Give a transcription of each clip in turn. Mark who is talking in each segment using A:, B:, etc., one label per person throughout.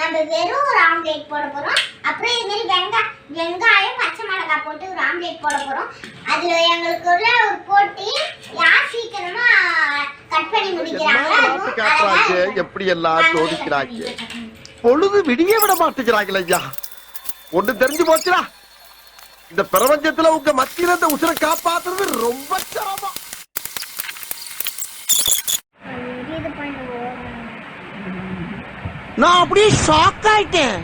A: நம்ம வெறும் ஒரு ஆம்லேட் போட போறோம். அப்புறம் இது மாதிரி வெங்காயம் வெங்காயம் பச்சை மிளகாய் போட்டு ஒரு ஆம்லேட் போட போறோம். அதுல எங்களுக்கு உள்ள ஒரு போட்டி யார் சீக்கிரமா கட் பண்ணி
B: காட்டுறாங்க எப்படி எல்லாம் சோதிக்கிறாங்க? பொழுது விடிய விட மாட்டேங்கிறாங்களே ஐயா. ஒண்ணு தெரிஞ்சு போச்சுடா. இந்த பிரபஞ்சத்துல உங்க மத்தியில இந்த உசுரை காப்பாத்துறது ரொம்ப சிரமம்.
C: நான் அப்படியே ஷாக் ஆயிட்டேன்.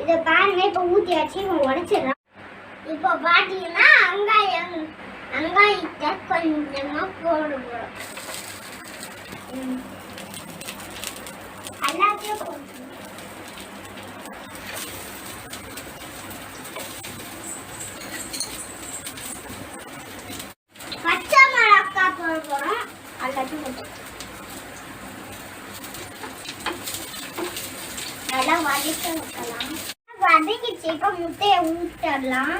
A: இதை பாருங்க இப்போ ஊற்றியாச்சு இப்போ உடச்சிடலாம் இப்போ பார்த்தீங்கன்னா வெங்காயம் வெங்காயத்தை கொஞ்சமாக போடுவோம் பச்சை மிளகா நல்லா வதக்க வைக்கலாம் வதக்கிச்சு இப்போ முட்டையை ஊற்றலாம்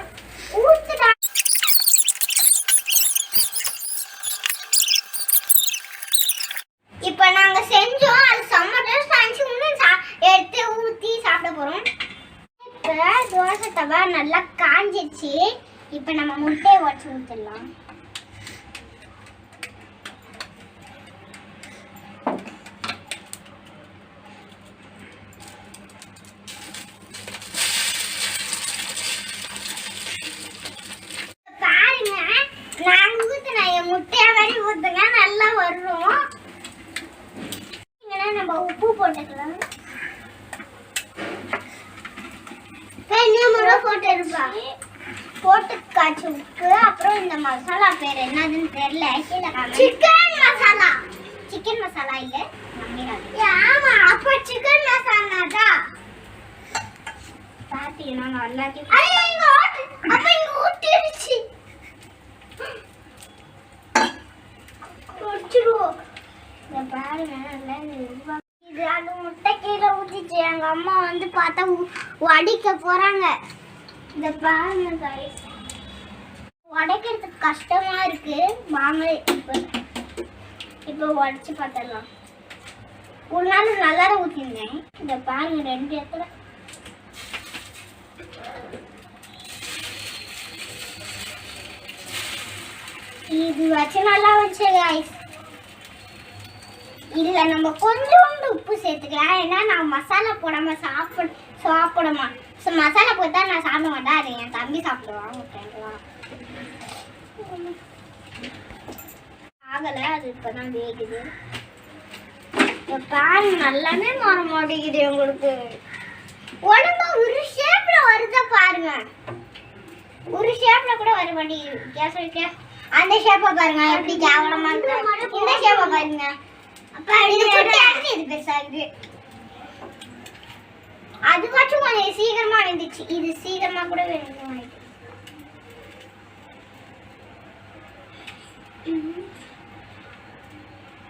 A: செஞ்சோம். தோசை தவா நல்லா காஞ்சிச்சு இப்ப நம்ம முட்டையை உடச்சு ஊற்றிடலாம் பாருங்க நாங்க ஊத்துன என் முட்டையா மாதிரி ஊத்துங்க நல்லா வரும் இங்கன்னா நம்ம உப்பு போட்டுக்கலாம் முறை போட்டு காய்ச்சி அப்புறம் இந்த மசாலா பேர் என்னதுன்னு தெரியல. சிக்கன் மசாலா சிக்கன் மசாலா இல்ல. ஆமா. அப்ப சிக்கன் மசாலா தான். பாத்தீங்கன்னா நல்லா அப்ப இங்க ஊட்டிடுச்சு குடிச்சிடுவோம் இங்க பாருங்க நல்லா நிர்வா- இது அது முட்டை கீழே ஊத்திச்சு எங்க அம்மா வந்து பார்த்தா அடிக்க போறாங்க. இந்த பாருங்க guys. உடைக்கிறதுக்கு கஷ்டமா இருக்கு. வாங்க இப்ப இப்ப உடைச்சு பார்த்துடலாம். ஒரு நாள் நல்லா ஊத்திருந்தேன் இந்த பாருங்க ரெண்டு இடத்துல. இது வச்சு நல்லா வச்சு guys. இல்ல நம்ம கொஞ்சோண்டு உப்பு சேர்த்துக்கலாம். ஏன்னா நான் மசாலா போடாம சாப்பிட சாப்பிடமா. ஸோ மசாலா போட்டா நான் சாப்பிட மாட்டேன். அது என் தம்பி சாப்பிடுவான் ஃப்ரெண்ட்லாம் ஆகலை அது இப்பதான் வேகுது. இப்ப பாருங்க நல்லாவே மாற மாட்டேங்குது உங்களுக்கு உடம்பு ஒரு ஷேப்பில் வருதா பாருங்க. ஒரு ஷேப்ல கூட வர மாட்டேங்குது. கேஸ் வைக்க அந்த ஷேப்பை பாருங்க எப்படி கேவலமா இருக்கு இந்த ஷேப்பை பாருங்க. அப்ப இது குட்டியா இருக்கு இது பெருசா இருக்கு. அது மட்டும் கொஞ்சம் சீக்கிரமா இருந்துச்சு இது சீக்கிரமா கூட வேணும்.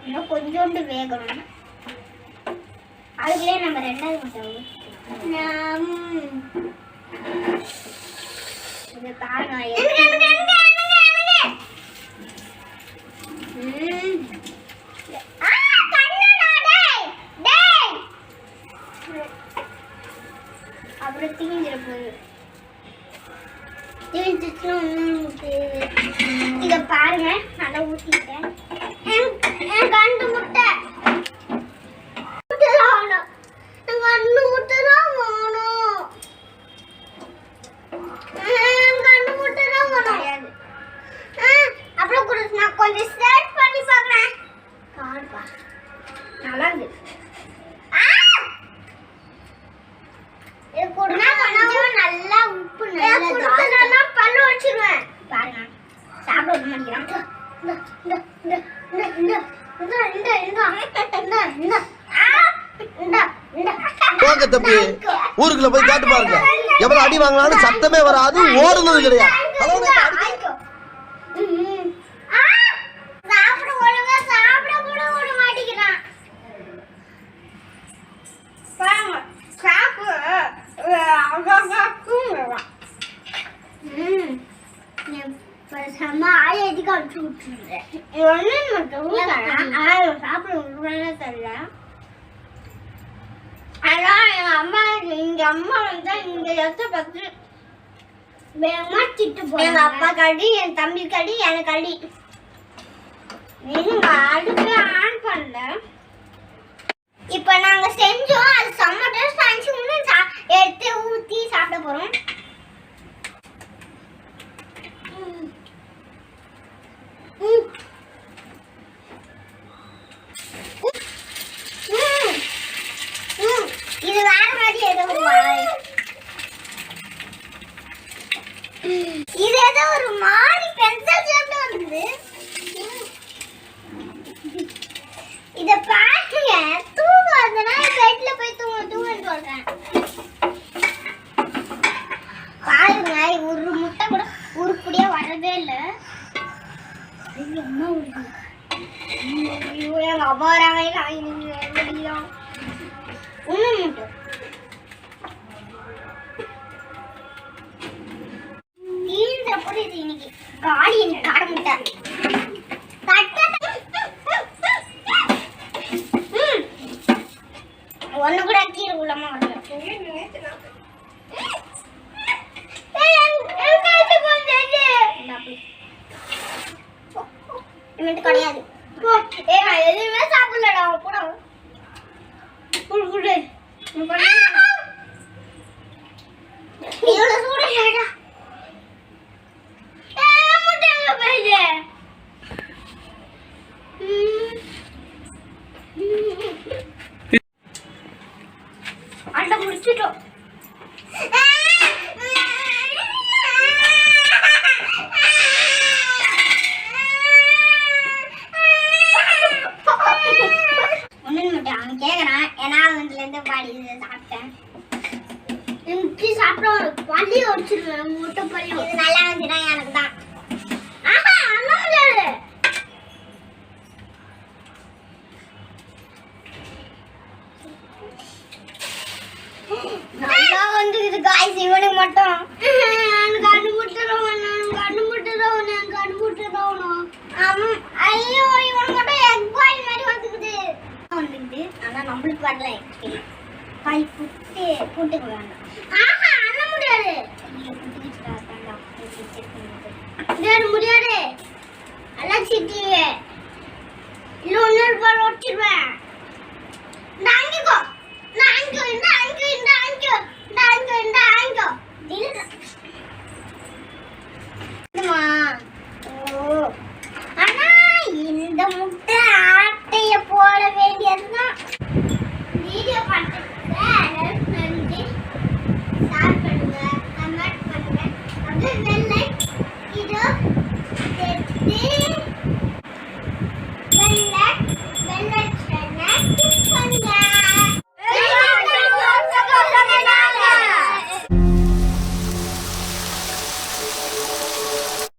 A: இன்னும் கொஞ்சோண்டு வேகணும் அதுக்குள்ளே நம்ம ரெண்டாவது முட்டை ஊத்திக்கலாம். ம். இது பாருங்க இதை பாருங்க நல்லா ஊற்றிட்டேன்
D: போங்க தம்பி. ஊருக்குள்ள போய் காட்டு பாருங்க. எவ்வளவு அடி வாங்கினாலும் சத்தமே வராது ஓடுனது கிடையாது.
A: சாப்பிட சாப்பிட சாப்பிட தெரியல. அம்மா இங்க அம்மா வந்து எடுத்து பத்து வேகமா திட்டு எங்க அப்பா கடி என் தம்பி கடி எனக்கு எங்க அடுப்பு ஆன் பண்ணல. இப்ப நாங்க செஞ்சோம் அது செம்ம டேஸ்ட் ஆச்சு இன்னும் சா- எடுத்து ஊத்தி சாப்பிட போறோம் ம். ம். ம். ம். இது வேற மாதிரி ஏதோ ஒரு வாய் இது ஏதோ ஒரு மாதிரி பென்சில் ஷேப்ல வந்தது இத பாருங்க தூங்க வந்தனா பெட்ல போய் தூங்க தூங்கன்னு சொல்றேன். பாருங்க ஒரு முட்டை கூட உருப்படியா வரவே இல்லை. என்ன அம்மா ஐயோ, எங்க அம்மா வராங்க ஒண்ணு முட்டை. தீர்ந்த புரியுது இன்னைக்கு. காடி எனக்கு காட முட்டை ஒண்ணு கூட கீழே உள்ளமா வரல ஏய், என்- என் கைக்கு கொஞ்சம் இந்தா அப்படி. இனிமேட்டு கிடையாது எதுவுமே சாப்பிடலடா அவன் கூட குடு. சூடு இல்லடா ஏய், முட்டை எங்க போயிடுச்சு? ம். ம். அண்டை முடிச்சிட்டோம் ஒண்ணு மட்டும் அவன் கேக்குறான் ஏன்னா அவன்ல இருந்து பாடி இதை சாப்பிட்டேன் எனக்கு பள்ளி ஒடிச்சிருவேன் முட்டை பள்ளி இது நல்லா வந்துடா எனக்கு தான். ஆஹா அண்ணா முடியாது நல்லா வந்து இது காய்ஸ் இவனுக்கு மட்டும். எனக்கு கண்ணு முட்டுறோம் எனக்கு கண்ணு முட்டுறோம் எனக்கு கண்ணு முட்டுறோம் ஐயோ இவனுக்கு மட்டும் எக் பாய் மாதிரி வந்துக்குது. வந்துக்குது. ஆனா நம்மளுக்கு வரல. காய் புட்டு புட்டுக்கு வேண்டாம் ஆஹா அண்ண முடியாது ஐயோ, முடியாது முடியாது எல்லாம் சிட்டியே இல்ல ஒன்னொரு நான் அங்கே நாங்கிக்கோ நாங்கிக்கோ